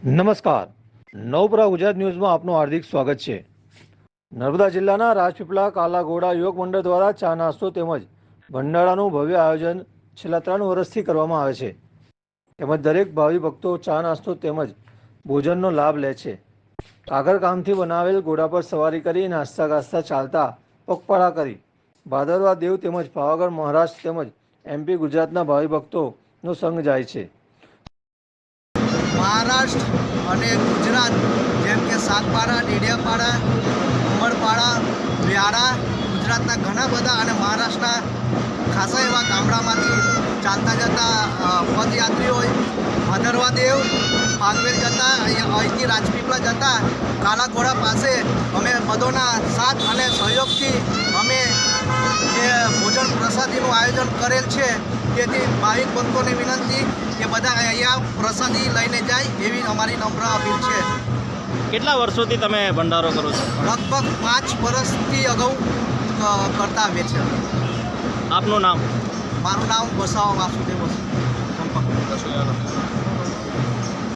નમસ્કાર. નવપરા ગુજરાત ન્યૂઝમાં આપનું હાર્દિક સ્વાગત છે. નર્મદા જિલ્લાના રાજપીપળા કાલાઘોડા યોગ મંડળ દ્વારા ચા નાસ્તો તેમજ ભંડારાનું ભવ્ય આયોજન છેલ્લા ત્રણ વર્ષથી કરવામાં આવે છે. તેમજ દરેક ભાવિ ભક્તો ચા નાસ્તો તેમજ ભોજનનો લાભ લે છે. કાગર કામથી બનાવેલ ઘોડા પર સવારી કરી નાસ્તા ગાસ્તા ચાલતા પગપાળા કરી ભાદરવા દેવ તેમજ પાવાગઢ મહારાષ્ટ્ર તેમજ એમપી ગુજરાતના ભાવિ ભક્તોનો સંઘ જાય છે. મહારાષ્ટ્ર અને ગુજરાત, જેમ કે સાતપાડા ડેડિયાપાડા, ઉમરપાડા, વ્યારા, ગુજરાતના ઘણા બધા અને મહારાષ્ટ્રના ખાસા એવા ગામડામાંથી ચાલતા જતા પદયાત્રીઓ ભાદરવા દેવ પાગવેલ જતા અહીંથી રાજપીપળા જતા, કાલાઘોડા પાસે અમે બધોના સાથ અને સહયોગથી અમે જે ભોજન પ્રસાદીનું આયોજન કરેલ છે તેથી ભાવિક ભક્તોને વિનંતી કે બધા અહીંયા પ્રસાદી લઈને જાય એવી અમારી નમ્ર અપીલ છે. કેટલા વર્ષોથી તમે ભંડારો કરો છો? લગભગ પાંચ વર્ષથી અગાઉ કરતા આવીએ છીએ. આપનું નામ? મારું નામ વસાવા વાસુદેવ સંપર્ક.